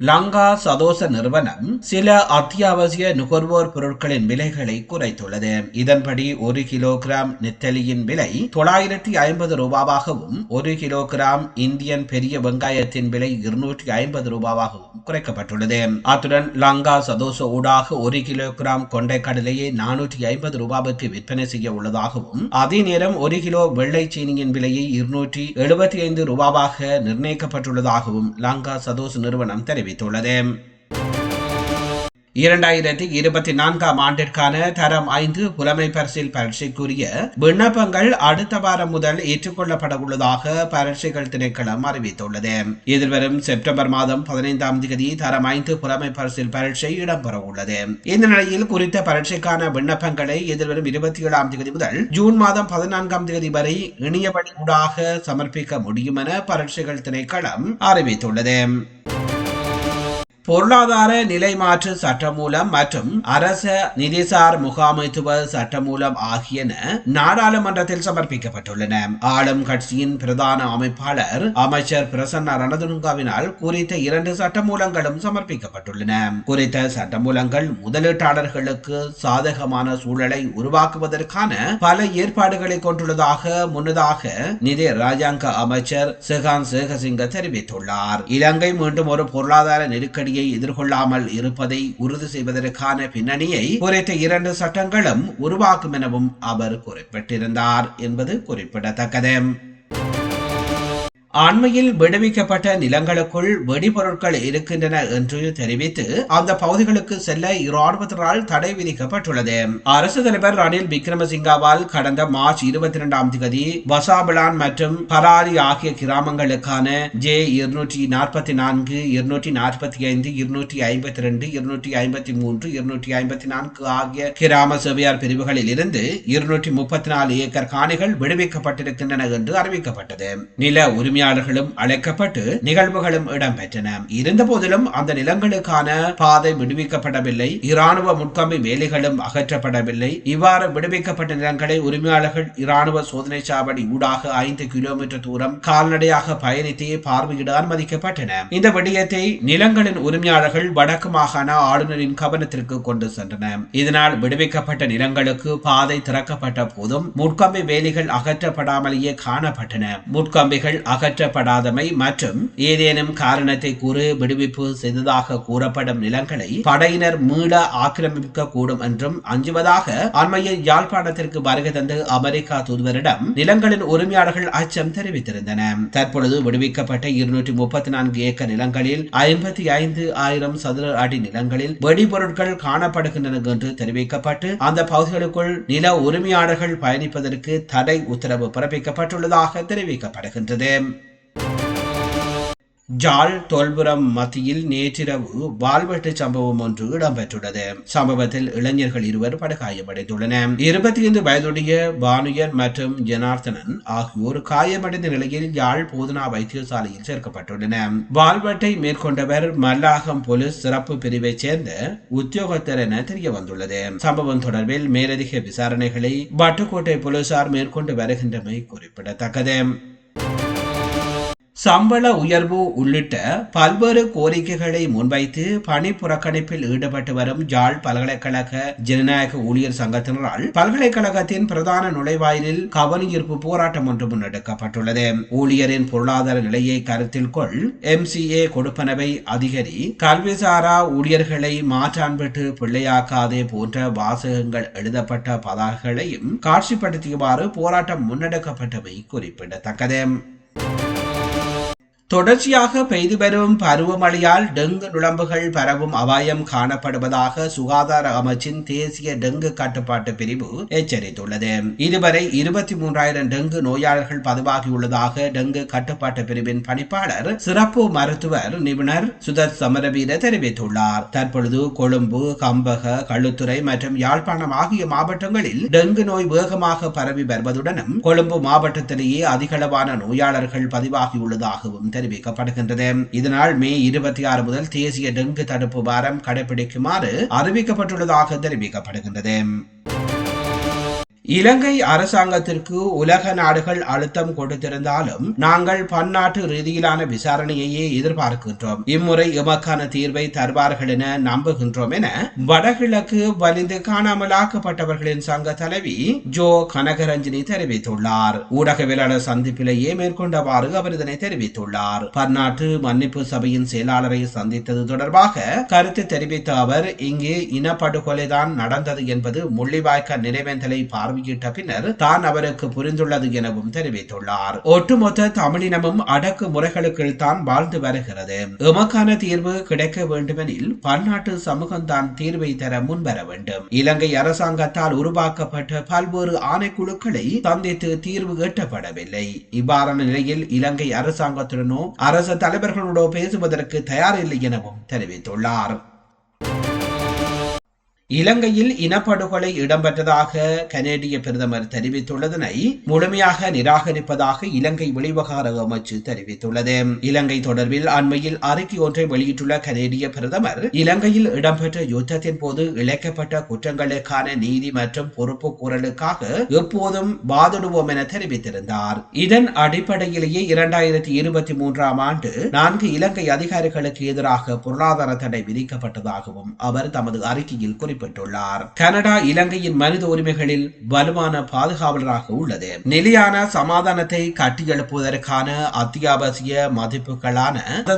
லங்கா சதோச நிறுவனம் சில அத்தியாவசிய நுகர்வோர் பொருட்களின் விலைகளை குறைத்துள்ளது. இதன்படி ஒரு கிலோகிராம் நெத்தலியின் விலை தொள்ளாயிரத்தி ஐம்பது ரூபாவாகவும் ஒரு கிலோகிராம் இந்தியன் பெரிய வெங்காயத்தின் விலை இருநூற்றி ஐம்பது ரூபாவாகவும் குறைக்கப்பட்டுள்ளது. அத்துடன் லங்கா சதோச ஊடாக ஒரு கிலோகிராம் கொண்டை கடலையை நானூற்றி ஐம்பது ரூபாவுக்கு விற்பனை செய்ய உள்ளதாகவும் அதே நேரம் ஒரு கிலோ வெள்ளை சீனியின் விலையை இருநூற்றி எழுபத்தி ஐந்து ரூபாவாக நிர்ணயிக்கப்பட்டுள்ளதாகவும் லங்கா சதோச நிறுவனம் தெரிவித்துள்ளது. இரண்டாயிரத்தி இருபத்தி நான்காம் ஆண்டிற்கான தரம் ஐந்து புலமை பரிசில் பரீட்சைக்குரிய விண்ணப்பங்கள் அடுத்த வாரம் முதல் ஏற்றுக்கொள்ளப்பட உள்ளதாக பரீட்சைகள் திணைக்களம் அறிவித்துள்ளது. எதிர்வரும் செப்டம்பர் மாதம் பதினைந்தாம் தேதி தரம் ஐந்து புலமை பரிசில் பரீட்சை இடம்பெற உள்ளது இந்த நிலையில் குறித்த பரீட்சைக்கான விண்ணப்பங்களை எதிர்வரும் இருபத்தி ஏழாம் தேதி முதல் ஜூன் மாதம் பதினான்காம் தேதி வரை இணையவழி ஊடாக சமர்ப்பிக்க முடியும் என பரீட்சைகள் திணைக்களம் அறிவித்துள்ளது. பொருளாதார நிலைமாற்று சட்டமூலம் மற்றும் அரச நிதிசார் முகாமைத்துவ சட்டமூலம் ஆகியன நாடாளுமன்றத்தில் சமர்ப்பிக்கப்பட்டுள்ளன. ஆளும் கட்சியின் பிரதான அமைப்பாளர் அமைச்சர் பிரசன்ன ரணதுங்கவினால் குறித்த இரண்டு சட்டமூலங்களும் சமர்ப்பிக்கப்பட்டுள்ளன. குறித்த சட்டமூலங்கள் முதலீட்டாளர்களுக்கு சாதகமான சூழலை உருவாக்குவதற்கான பல ஏற்பாடுகளை கொண்டுள்ளதாக முன்னதாக நிதி ராஜாங்க அமைச்சர் செகான் சேகசிங்க தெரிவித்துள்ளார். இலங்கை மீண்டும் ஒரு பொருளாதார நெருக்கடி நெருக்கடியை எதிர்கொள்ளாமல் இருப்பதை உறுதி செய்வதற்கான பின்னணியை குறித்த இரண்டு சட்டங்களும் உருவாக்கும் எனவும் அவர் குறிப்பிட்டிருந்தார் என்பது குறிப்பிடத்தக்கது. அண்மையில் விடுவிக்கப்பட்ட நிலங்களுக்குள் வெடிபொருட்கள் இருக்கின்றன என்று தெரிவித்து அந்த பகுதிகளுக்கு செல்ல இராணுவத்தினரால் தடை விதிக்கப்பட்டுள்ளது. அரசு தலைவர் ரணில் விக்ரமசிங்காவால் கடந்த மார்ச் இருபத்தி இரண்டாம் தேதி வசாபிளான் மற்றும் பராரி ஆகிய கிராமங்களுக்கான ஜே இருநூற்றி நாற்பத்தி நான்கு இருநூற்றி நாற்பத்தி ஐந்து இருநூற்றி ஐம்பத்தி ரெண்டு இருநூற்றி ஐம்பத்தி மூன்று இருநூற்றி ஐம்பத்தி நான்கு ஆகிய கிராம சேவையார் பிரிவுகளில் இருந்து இருநூற்றி முப்பத்தி நாலு ஏக்கர் காணிகள் விடுவிக்கப்பட்டிருக்கின்றன என்று அறிவிக்கப்பட்டது. நில உரிமையாளர் உரிமையாளர்களும் அழைக்கப்பட்டு நிகழ்வுகளும் இடம்பெற்றன. இருந்தபோதிலும் அந்த நிலங்களுக்கான பாதை விடுவிக்கப்படவில்லை. இராணுவ முட்கம்பி வேலைகளும் அகற்றப்படவில்லை. இவ்வாறு விடுவிக்கப்பட்ட நிலங்களை உரிமையாளர்கள் இராணுவ சோதனை சாவடி ஊடாக ஐந்து கிலோமீட்டர் தூரம் கால்நடையாக பயணித்து பார்வையிட அனுமதிக்கப்பட்டன இந்த விடயத்தை நிலங்களின் உரிமையாளர்கள் வடக்கு மாகாண ஆளுநரின் கவனத்திற்கு கொண்டு சென்றனர். இதனால் விடுவிக்கப்பட்ட நிலங்களுக்கு பாதை திறக்கப்பட்ட போதும் முட்கம்பி வேலிகள் அகற்றப்படாமலேயே காணப்பட்டன. முட்கம்பிகள் அக அகற்றப்படாதமை மற்றும் ஏதேனும் காரணத்தை கூறு விடுவிப்பு செய்ததாக கூறப்படும் நிலங்களை படையினர் மீள ஆக்கிரமிக்க கூடும் என்றும் அஞ்சுவதாக அண்மையில் யாழ்ப்பாணத்திற்கு வருகை தந்து அமெரிக்கா தூதுவரிடம் நிலங்களின் உரிமையாளர்கள் அச்சம் தெரிவித்திருந்தனர் தற்பொழுது விடுவிக்கப்பட்ட இருநூற்றி முப்பத்தி நான்கு ஏக்கர் நிலங்களில் ஐம்பத்தி ஐந்து ஆயிரம் சதுர அடி நிலங்களில் வெடிபொருட்கள் காணப்படுகின்றன என்று தெரிவிக்கப்பட்டு அந்த பகுதிகளுக்குள் நில உரிமையாளர்கள் பயணிப்பதற்கு தடை உத்தரவு பிறப்பிக்கப்பட்டுள்ளதாக தெரிவிக்கப்படுகின்றது. ஜாழ் தோல்புரம் மத்தியில் நேற்றிரவு வால்வெட்டு சம்பவம் ஒன்று இடம்பெற்றுள்ளது. சம்பவத்தில் இளைஞர்கள் இருவர் படுகாயமடைந்துள்ளனர் இருபத்தி ஐந்து வயதுடைய பானுயர் மற்றும் ஜனார்த்தனன் ஆகியோர் காயமடைந்த நிலையில் யாழ் போதனா வைத்தியசாலையில் சேர்க்கப்பட்டுள்ளனர். வால்வெட்டை மேற்கொண்டவர் மல்லாகம் போலீஸ் சிறப்பு பிரிவைச் சேர்ந்த உத்தியோகத்தர் என தெரிய வந்துள்ளது சம்பவம் தொடர்பில் மேலதிக விசாரணைகளை வட்டுக்கோட்டை போலீசார் மேற்கொண்டு வருகின்றமை குறிப்பிடத்தக்கது. சம்பள உயர்வு உள்ளிட்ட பல்வேறு கோரிக்கைகளை முன்வைத்து பணி புறக்கணிப்பில் ஈடுபட்டு வரும் ஜாழ் பல்கலைக்கழக ஜனநாயக ஊழியர் சங்கத்தினரால் பல்கலைக்கழகத்தின் பிரதான நுழைவாயிலில் கவனஈர்ப்பு போராட்டம் ஒன்று முன்னெடுக்கப்பட்டுள்ளது. ஊழியரின் பொருளாதார நிலையை கருத்தில் கொள் எம்சிஏ கொடுப்பனவை அதிகரி கல்விசாரா ஊழியர்களை மாற்றான்பட்டு பிள்ளையாக்காதே போன்ற வாசகங்கள் எழுதப்பட்ட பதாகங்களையும் காட்சிப்படுத்தியவாறு போராட்டம் முன்னெடுக்கப்பட்டமை குறிப்பிடத்தக்கது. தொடர்ச்சியாக பெய்து வரும் பருவமழையால் டெங்கு நுழம்புகள் பரவும் அபாயம் காணப்படுவதாக சுகாதார அமைச்சின் தேசிய டெங்கு கட்டுப்பாட்டு பிரிவு எச்சரித்துள்ளது. இதுவரை இருபத்தி மூன்றாயிரம் டெங்கு நோயாளர்கள் பதிவாகியுள்ளதாக டெங்கு கட்டுப்பாட்டு பிரிவின் பணிப்பாளர் சிறப்பு மருத்துவர் நிபுணர் சுதர் சமரவீர தெரிவித்துள்ளார். தற்பொழுது கொழும்பு கம்பக களுத்துறை மற்றும் யாழ்ப்பாணம் ஆகிய மாவட்டங்களில் டெங்கு நோய் வேகமாக பரவி வருவதுடனும் கொழும்பு மாவட்டத்திலேயே அதிகளவான நோயாளர்கள் பதிவாகியுள்ளதாகவும் தெரிவிக்கப்படுகின்றது இதனால் மே இருபத்தி ஆறு முதல் தேசிய டெங்கு தடுப்பு வாரம் கடைபிடிக்குமாறு அறிவிக்கப்பட்டுள்ளதாக தெரிவிக்கப்படுகின்றது இலங்கை அரசாங்கத்திற்கு உலக நாடுகள் அழுத்தம் கொடுத்திருந்தாலும் நாங்கள் பன்னாட்டு ரீதியிலான விசாரணையையே எதிர்பார்க்கின்றோம். இம்முறை எமக்கான தீர்வை தருவார்கள் என நம்புகின்றோம் என வடகிழக்கு வலிந்து காணாமலாக்கப்பட்டவர்களின் சங்க தலைவி ஜோ கனகரஞ்சினி தெரிவித்துள்ளார். ஊடகவியலாளர் சந்திப்பிலேயே மேற்கொண்டவாறு அவர் இதனை தெரிவித்துள்ளார். பன்னாட்டு மன்னிப்பு சபையின் செயலாளரை சந்தித்தது தொடர்பாக கருத்து தெரிவித்த அவர் இங்கு இனப்படுகொலைதான் நடந்தது என்பது முள்ளிவாய்க்க நினைவேந்தலை பார்வை பார்வையிட்ட பின்னர் தான் அவருக்கு புரிந்துள்ளது எனவும் தெரிவித்துள்ளார். ஒட்டுமொத்த தமிழினமும் அடக்கு முறைகளுக்குள் தான் வாழ்ந்து வருகிறது. எமக்கான தீர்வு கிடைக்க வேண்டுமெனில் பன்னாட்டு சமூகம் தான் தீர்வை தர முன்வர வேண்டும். இலங்கை அரசாங்கத்தால் உருவாக்கப்பட்ட பல்வேறு ஆணைக்குழுக்களை சந்தித்து தீர்வு எட்டப்படவில்லை. இவ்வாறான நிலையில் இலங்கை அரசாங்கத்துடனோ அரசு தலைவர்களோடோ பேசுவதற்கு தயாரில்லை எனவும் தெரிவித்துள்ளார். இலங்கையில் இனப்படுகொலை இடம்பெற்றதாக கனேடிய பிரதமர் தெரிவித்துள்ளதனை முழுமையாக நிராகரிப்பதாக இலங்கை வெளிவகார அமைச்சு தெரிவித்துள்ளது. இலங்கை தொடர்பில் அண்மையில் அறிக்கை ஒன்றை வெளியிட்டுள்ள கனேடிய பிரதமர் இலங்கையில் இடம்பெற்ற யுத்தத்தின் போது இழைக்கப்பட்ட குற்றங்களுக்கான நீதி மற்றும் பொறுப்பு கூறலுக்காக எப்போதும் வாதிடுவோம் என தெரிவித்திருந்தார். இதன் அடிப்படையிலேயே இரண்டாயிரத்தி இருபத்தி மூன்றாம் ஆண்டு நான்கு இலங்கை அதிகாரிகளுக்கு எதிராக பொருளாதார தடை விதிக்கப்பட்டதாகவும் அவர் தமது அறிக்கையில் குறிப்பிட்டார் குறிப்பிட்டுள்ளார் கனடா இலங்கையின் மனித உரிமைகளில் வலுவான பாதுகாவலராக உள்ளது. நிலையான சமாதானத்தை கட்டியெழுப்புவதற்கான அத்தியாவசிய மதிப்புகளான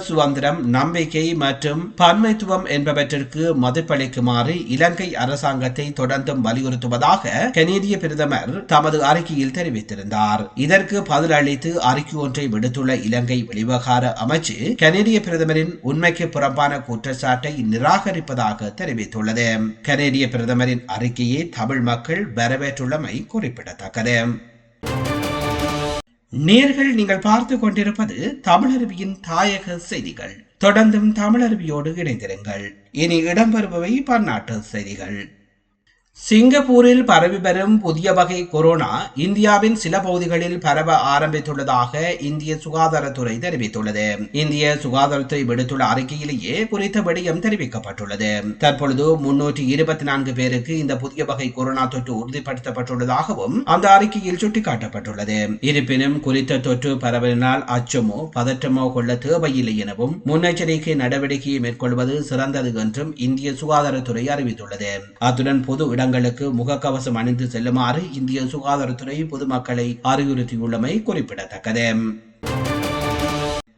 சுதந்திரம் நம்பிக்கை மற்றும் பன்மைத்துவம் என்பவற்றிற்கு மதிப்பளிக்குமாறு இலங்கை அரசாங்கத்தை தொடர்ந்தும் வலியுறுத்துவதாக கனேடிய பிரதமர் தமது அறிக்கையில் தெரிவித்திருந்தார். இதற்கு பதிலளித்து அறிக்கை ஒன்றை விடுத்துள்ள இலங்கை வெளிவகார அமைச்சு கனேடிய பிரதமரின் உண்மைக்கு புறம்பான குற்றச்சாட்டை நிராகரிப்பதாக தெரிவித்துள்ளது. கனேடிய பிரதமரின் அறிக்கையை தமிழ் மக்கள் வரவேற்றுள்ளமை குறிப்பிடத்தக்கது. நேர்கள் நீங்கள் பார்த்து கொண்டிருப்பது தமிழருவியின் தாயக செய்திகள். தொடர்ந்தும் தமிழருவியோடு இணைந்திருங்கள். இனி இடம்பெறுபவை பன்னாட்டு செய்திகள். சிங்கப்பூரில் பரவி வரும் புதிய வகை கொரோனா இந்தியாவின் சில பகுதிகளில் பரவ ஆரம்பித்துள்ளதாக இந்திய சுகாதாரத்துறை தெரிவித்துள்ளது. இந்திய சுகாதாரத்துறை விடுத்துள்ள அறிக்கையிலேயே குறித்த விடயம் தெரிவிக்கப்பட்டுள்ளது. தற்பொழுது முன்னூற்றி இருபத்தி நான்கு பேருக்கு இந்த புதிய வகை கொரோனா தொற்று உறுதிப்படுத்தப்பட்டுள்ளதாகவும் அந்த அறிக்கையில் சுட்டிக்காட்டப்பட்டுள்ளது. இருப்பினும் குறித்த தொற்று பரவலினால் அச்சமோ பதற்றமோ கொள்ள தேவையில்லை எனவும் முன்னெச்சரிக்கை நடவடிக்கையை மேற்கொள்வது சிறந்தது என்றும் இந்திய சுகாதாரத்துறை அறிவித்துள்ளது. அத்துடன் பொது இடம் இடங்களுக்கு முகக்கவசம் அணிந்து செல்லுமாறு இந்திய சுகாதாரத்துறை பொதுமக்களை அறிவுறுத்தியுள்ளமை குறிப்பிடத்தக்கது.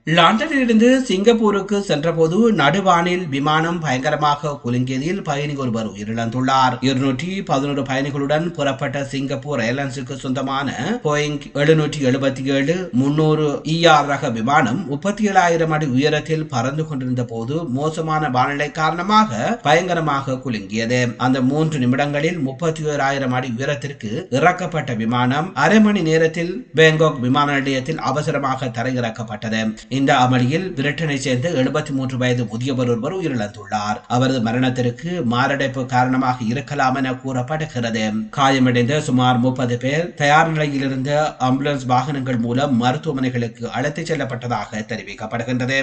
லண்டனிலிருந்து சிங்கப்பூருக்கு சென்றபோது நடுவானில் விமானம் பயங்கரமாக குலுங்கியதில் பயணி ஒருவர் உயிரிழந்துள்ளார். இருநூற்றி பதினோரு பயணிகளுடன் புறப்பட்ட சிங்கப்பூர் ஏர்லைன்ஸுக்கு சொந்தமான போயிங் எழுநூற்றி எழுபத்தி ஏழு முன்னூறு இஆர் ரக விமானம் முப்பத்தி ஏழாயிரம் அடி உயரத்தில் பறந்து கொண்டிருந்த போது மோசமான வானிலை காரணமாக பயங்கரமாக குலுங்கியது. அந்த மூன்று நிமிடங்களில் முப்பத்தி ஓராயிரம் அடி உயரத்திற்கு இறக்கப்பட்ட விமானம் அரை மணி நேரத்தில் பேங்காக் விமான நிலையத்தில் அவசரமாக தரையிறக்கப்பட்டது. இந்த அமளியில் பிரிட்டனை சேர்ந்த எழுபத்தி மூன்று வயது முதியவர் ஒருவர் உயிரிழந்துள்ளார். அவரது மரணத்திற்கு மாரடைப்பு காரணமாக இருக்கலாம் என கூறப்படுகிறது. காயமடைந்த சுமார் முப்பது பேர் தயார் நிலையில் இருந்த ஆம்புலன்ஸ் வாகனங்கள் மூலம் மருத்துவமனைகளுக்கு அழைத்துச் செல்லப்பட்டதாக தெரிவிக்கப்படுகின்றது.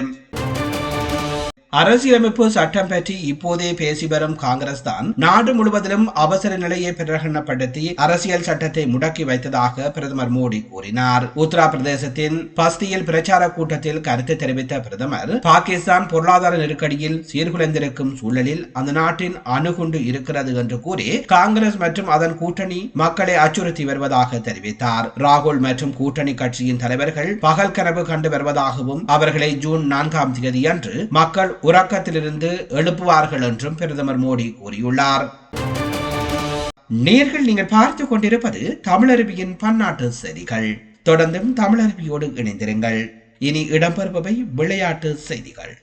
அரசியலமைப்பு சட்டம் பற்றி இப்போதே பேசி வரும் காங்கிரஸ் தான் நாடு முழுவதிலும் அவசர நிலையை பிரகடனப்படுத்தி அரசியல் சட்டத்தை முடக்கி வைத்ததாக பிரதமர் மோடி கூறினார். உத்தரப்பிரதேசத்தின் பஸ்தியில் பிரச்சார கூட்டத்தில் கருத்து தெரிவித்த பிரதமர் பாகிஸ்தான் பொருளாதார நெருக்கடியில் சீர்குலைந்திருக்கும் சூழலில் அந்த நாட்டின் அணுகுண்டு இருக்கிறது என்று கூறி காங்கிரஸ் மற்றும் அதன் கூட்டணி மக்களை அச்சுறுத்தி வருவதாக தெரிவித்தார். ராகுல் மற்றும் கூட்டணி கட்சியின் தலைவர்கள் பகல் கனவு கண்டு வருவதாகவும் அவர்களை ஜூன் நான்காம் தேதி அன்று மக்கள் உறக்கத்திலிருந்து எழுப்புவார்கள் என்றும் பிரதமர் மோடி கூறியுள்ளார். நேர்கள் நீங்கள் பார்த்து கொண்டிருப்பது தமிழருவியின் பன்னாட்டு செய்திகள். தொடர்ந்தும் தமிழருவியோடு இணைந்திருங்கள். இனி இடம்பெறுபவை விளையாட்டு செய்திகள்.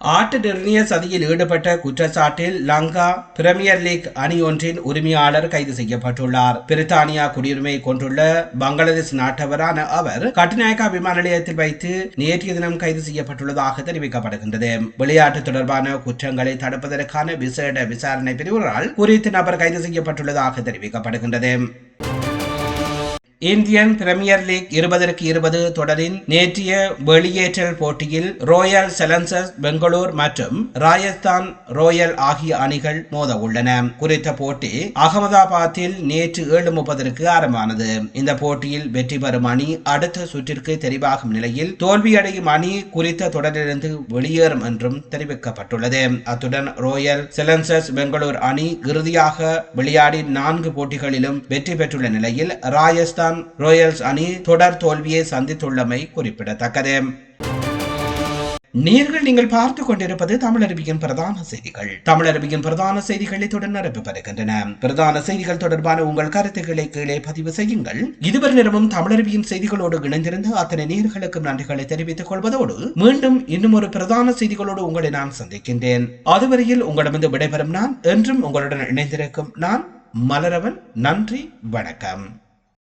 ஆட்டு நிர்ணய சதியில் ஈடுபட்ட குற்றச்சாட்டில் லங்கா பிரீமியர் லீக் அணி ஒன்றின் உரிமையாளர் கைது செய்யப்பட்டுள்ளார். பிரித்தானியா குடியுரிமை கொண்டுள்ள பங்களாதேஷ் நாட்டவரான அவர் கட்டுநாயக்கா விமான நிலையத்தில் வைத்து நேற்றைய தினம் கைது செய்யப்பட்டுள்ளதாக தெரிவிக்கப்படுகின்றது. விளையாட்டு தொடர்பான குற்றங்களை தடுப்பதற்கான விசேட விசாரணை பிரிவுகளால் குறித்த நபர் கைது செய்யப்பட்டுள்ளதாக தெரிவிக்கப்படுகின்றது. இந்தியன் பிரீமியர் லீக் இருபதற்கு இருபது தொடரின் நேற்றைய வெளியேற்றல் போட்டியில் ரோயல் செலன்சர்ஸ் பெங்களூர் மற்றும் ராஜஸ்தான் ரோயல் ஆகிய அணிகள் மோத உள்ளன. குறித்த போட்டி அகமதாபாத்தில் நேற்று ஏழு முப்பதற்கு ஆரம்பமானது. இந்த போட்டியில் வெற்றி பெறும் அணி அடுத்த சுற்றிற்கு தெரிவாகும் நிலையில் தோல்வியடையும் அணி குறித்த தொடரிலிருந்து வெளியேறும் என்றும் தெரிவிக்கப்பட்டுள்ளது. அத்துடன் ரோயல் செலன்சர்ஸ் பெங்களூர் அணி இறுதியாக விளையாடி நான்கு போட்டிகளிலும் வெற்றி பெற்றுள்ள நிலையில் ராஜஸ்தான் ராயல்ஸ் அணி தொடர் தோல்வியை சந்தித்துள்ளமை குறிப்பிடத்தக்கது. நேர்கள் நீங்கள் பார்த்துக் கொண்டிருப்பது தமிழருவியின் பிரதான செய்திகள். தமிழருவியின் பிரதான செய்திகளை தொடர் நிரப்பப்படுகின்றன பிரதான செய்திகள் தொடர்பான உங்கள் கருத்துக்களை கீழே பதிவு செய்யுங்கள். இதுவரை நேரமும் தமிழருவியின் செய்திகளோடு இணைந்திருந்த அத்தனை நேர்களுக்கும் நன்றிகளை தெரிவித்துக் கொள்வதோடு மீண்டும் இன்னும் ஒரு பிரதான செய்திகளோடு உங்களை நான் சந்திக்கின்றேன். அதுவரையில் உங்களிடமிருந்து விடைபெறும் நான் என்றும் உங்களுடன் இணைந்திருக்கும் நான் மலரவன் நன்றி வணக்கம்.